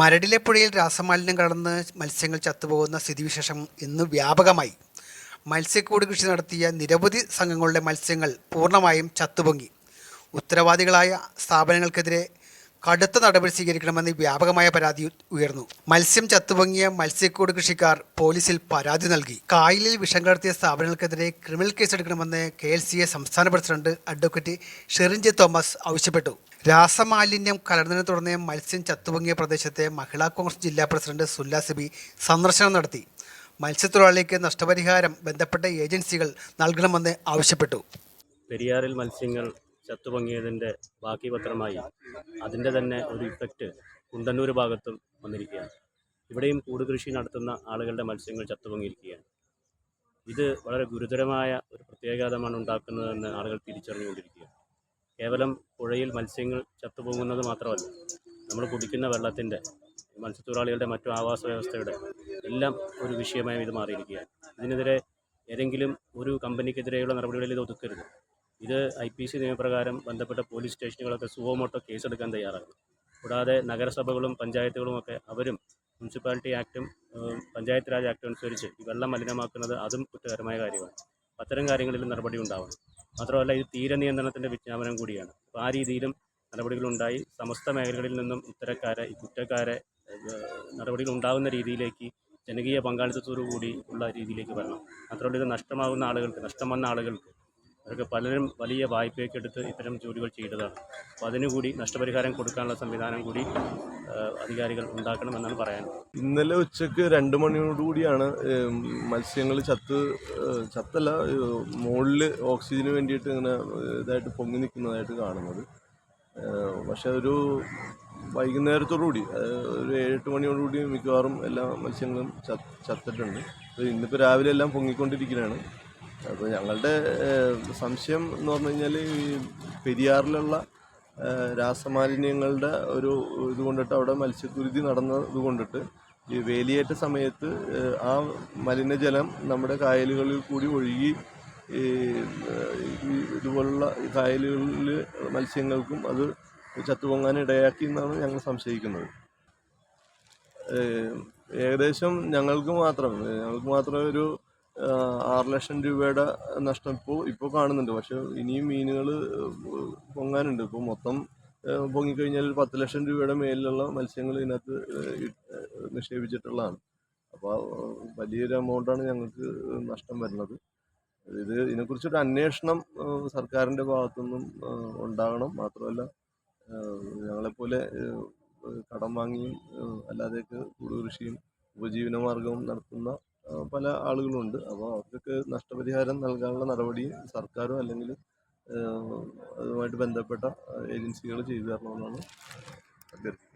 മരടിലെ പുഴയിൽ രാസമാലിന്യം കടന്ന് മത്സ്യങ്ങൾ ചത്തുപോകുന്ന സ്ഥിതിവിശേഷം ഇന്ന് വ്യാപകമായി. മത്സ്യക്കൂട് കൃഷി നടത്തിയ നിരവധി സംഘങ്ങളുടെ മത്സ്യങ്ങൾ പൂർണമായും ചത്തുപൊങ്ങി. ഉത്തരവാദികളായ സ്ഥാപനങ്ങൾക്കെതിരെ കടുത്ത നടപടി സ്വീകരിക്കണമെന്ന് വ്യാപകമായ പരാതി ഉയർന്നു. മത്സ്യം ചത്തുപൊങ്ങിയ മത്സ്യക്കൂട് കൃഷിക്കാർ പോലീസിൽ പരാതി നൽകി. കായലിൽ വിഷം കടത്തിയ സ്ഥാപനങ്ങൾക്കെതിരെ ക്രിമിനൽ കേസെടുക്കണമെന്ന് കെ എൽ സി എ സംസ്ഥാന president advocate Sherin J Thomas ആവശ്യപ്പെട്ടു. രാസമാലിന്യം കലർന്നതിനെ തുടർന്ന് മത്സ്യം ചത്തുപൊങ്ങിയ പ്രദേശത്തെ മഹിളാ കോൺഗ്രസ് ജില്ലാ പ്രസിഡന്റ് സുല്ല സിബി സന്ദർശനം നടത്തി. മത്സ്യത്തൊഴിലാളിക്ക് നഷ്ടപരിഹാരം ബന്ധപ്പെട്ട ഏജൻസികൾ നൽകണമെന്ന് ആവശ്യപ്പെട്ടു. പെരിയാറിൽ മത്സ്യങ്ങൾ ചത്തുപൊങ്ങിയതിന്റെ ബാക്കി പത്രമായി അതിന്റെ തന്നെ ഒരു ഇഫക്റ്റ് കുണ്ടന്നൂർ ഭാഗത്തും വന്നിരിക്കുകയാണ്. ഇവിടെയും കൂട് കൃഷി നടത്തുന്ന ആളുകളുടെ മത്സ്യങ്ങൾ ചത്തുപൊങ്ങിയിരിക്കുകയാണ് ഇത് വളരെ ഗുരുതരമായ ഒരു പ്രത്യാഘാതമാണ് ഉണ്ടാക്കുന്നതെന്ന് ആളുകൾ തിരിച്ചറിഞ്ഞുകൊണ്ടിരിക്കുകയാണ്. കേവലം പുഴയിൽ മത്സ്യങ്ങൾ ചത്തുപൊങ്ങുന്നത് മാത്രമല്ല നമ്മൾ കുടിക്കുന്ന വെള്ളത്തിന്റെ മത്സ്യത്തൊഴിലാളികളുടെ മറ്റു ആവാസ വ്യവസ്ഥയുടെ എല്ലാം ഒരു വിഷയമായി ഇത് മാറിയിരിക്കുകയാണ്. ഇതിനെതിരെ ഏതെങ്കിലും ഒരു കമ്പനിക്കെതിരെയുള്ള നടപടികളിൽ ഇത് ഒതുക്കരുത്. ഇത് ഐ പി സി നിയമപ്രകാരം ബന്ധപ്പെട്ട പോലീസ് സ്റ്റേഷനുകളൊക്കെ സുവോമോട്ടോ കേസെടുക്കാൻ തയ്യാറാകും കൂടാതെ നഗരസഭകളും പഞ്ചായത്തുകളും ഒക്കെ അവരും മുനിസിപ്പാലിറ്റി ആക്ടും പഞ്ചായത്ത് രാജ് ആക്ടും അനുസരിച്ച് ഈ വെള്ളം മലിനമാക്കുന്നത് അതും കുറ്റകരമായ കാര്യമാണ്. അത്തരം കാര്യങ്ങളിൽ നടപടി ഉണ്ടാവണം. മാത്രമല്ല ഇത് തീര നിയന്ത്രണത്തിന്റെ വിജ്ഞാപനം കൂടിയാണ്. അപ്പോൾ ആ രീതിയിലും നടപടികളുണ്ടായി സമസ്ത മേഖലകളിൽ നിന്നും ഇത്തരക്കാരെ ഈ കുറ്റക്കാരെ നടപടികൾ ഉണ്ടാകുന്ന രീതിയിലേക്ക് ജനകീയ പങ്കാളിത്തത്തോടു കൂടി ഉള്ള രീതിയിലേക്ക് വരണം. മാത്രമല്ല ഇത് നഷ്ടമാകുന്ന ആളുകൾക്ക് നഷ്ടം വന്ന ആളുകൾക്ക് അവർക്ക് പലരും വലിയ വായ്പയൊക്കെ എടുത്ത് ഇത്തരം ജോലികൾ ചെയ്തതാണ്. അപ്പോൾ അതിനുകൂടി നഷ്ടപരിഹാരം കൊടുക്കാനുള്ള സംവിധാനം കൂടി അധികാരികൾ ഉണ്ടാക്കണമെന്നാണ് പറയാൻ. ഇന്നലെ ഉച്ചയ്ക്ക് രണ്ട് മണിയോടുകൂടിയാണ് മത്സ്യങ്ങൾ ചത്ത് ചത്തല്ല മുകളിൽ ഓക്സിജന് വേണ്ടിയിട്ട് ഇങ്ങനെ ഇതായിട്ട് പൊങ്ങി നിൽക്കുന്നതായിട്ട് കാണുന്നത്. പക്ഷേ ഒരു വൈകുന്നേരത്തോടുകൂടി ഒരു ഏഴെട്ട് മണിയോടുകൂടി മിക്കവാറും എല്ലാ മത്സ്യങ്ങളും ചത്ത് ചത്തിട്ടുണ്ട്. ഇന്നിപ്പോൾ രാവിലെ എല്ലാം പൊങ്ങിക്കൊണ്ടിരിക്കുകയാണ്. അപ്പോൾ ഞങ്ങളുടെ സംശയം എന്ന് പറഞ്ഞു കഴിഞ്ഞാൽ ഈ പെരിയാറിലുള്ള രാസമാലിന്യങ്ങളുടെ ഒരു ഇത് കൊണ്ടിട്ട് അവിടെ മത്സ്യക്കുരുതി നടന്നത് കൊണ്ടിട്ട് ഈ വേലിയേറ്റ സമയത്ത് ആ മലിനജലം നമ്മുടെ കായലുകളിൽ കൂടി ഒഴുകി ഈ ഇതുപോലുള്ള കായലുകളിൽ മത്സ്യങ്ങൾക്കും അത് ചത്തുപൊങ്ങാൻ ഇടയാക്കി എന്നാണ് ഞങ്ങൾ സംശയിക്കുന്നത്. ഏകദേശം ഞങ്ങൾക്ക് മാത്രം ഞങ്ങൾക്ക് മാത്രമേ ഒരു ആറ് ലക്ഷം രൂപയുടെ നഷ്ടം ഇപ്പോൾ ഇപ്പോൾ കാണുന്നുണ്ട്. പക്ഷെ ഇനിയും മീനുകൾ പൊങ്ങാനുണ്ട്. ഇപ്പോൾ മൊത്തം പൊങ്ങിക്കഴിഞ്ഞാൽ ഒരു പത്ത് ലക്ഷം രൂപയുടെ മേലിലുള്ള മത്സ്യങ്ങൾ ഇതിനകത്ത് നിക്ഷേപിച്ചിട്ടുള്ളതാണ്. അപ്പോൾ വലിയൊരു എമൗണ്ടാണ് ഞങ്ങൾക്ക് നഷ്ടം വരുന്നത്. ഇത് ഇതിനെക്കുറിച്ചൊരു അന്വേഷണം സർക്കാരിന്റെ ഭാഗത്തുനിന്നും ഉണ്ടാകണം. മാത്രമല്ല ഞങ്ങളെപ്പോലെ കടം വാങ്ങിയും അല്ലാതെയൊക്കെ കൂടുതൽ കൃഷിയും ഉപജീവനമാർഗവും നടത്തുന്ന പല ആളുകളുണ്ട്. അപ്പോൾ അവർക്കൊക്കെ നഷ്ടപരിഹാരം നൽകാനുള്ള നടപടി സർക്കാരോ അല്ലെങ്കിൽ അതുമായിട്ട് ബന്ധപ്പെട്ട ഏജൻസികൾ ചെയ്തു തരണമെന്നാണ് അഭ്യർത്ഥിക്കുന്നത്.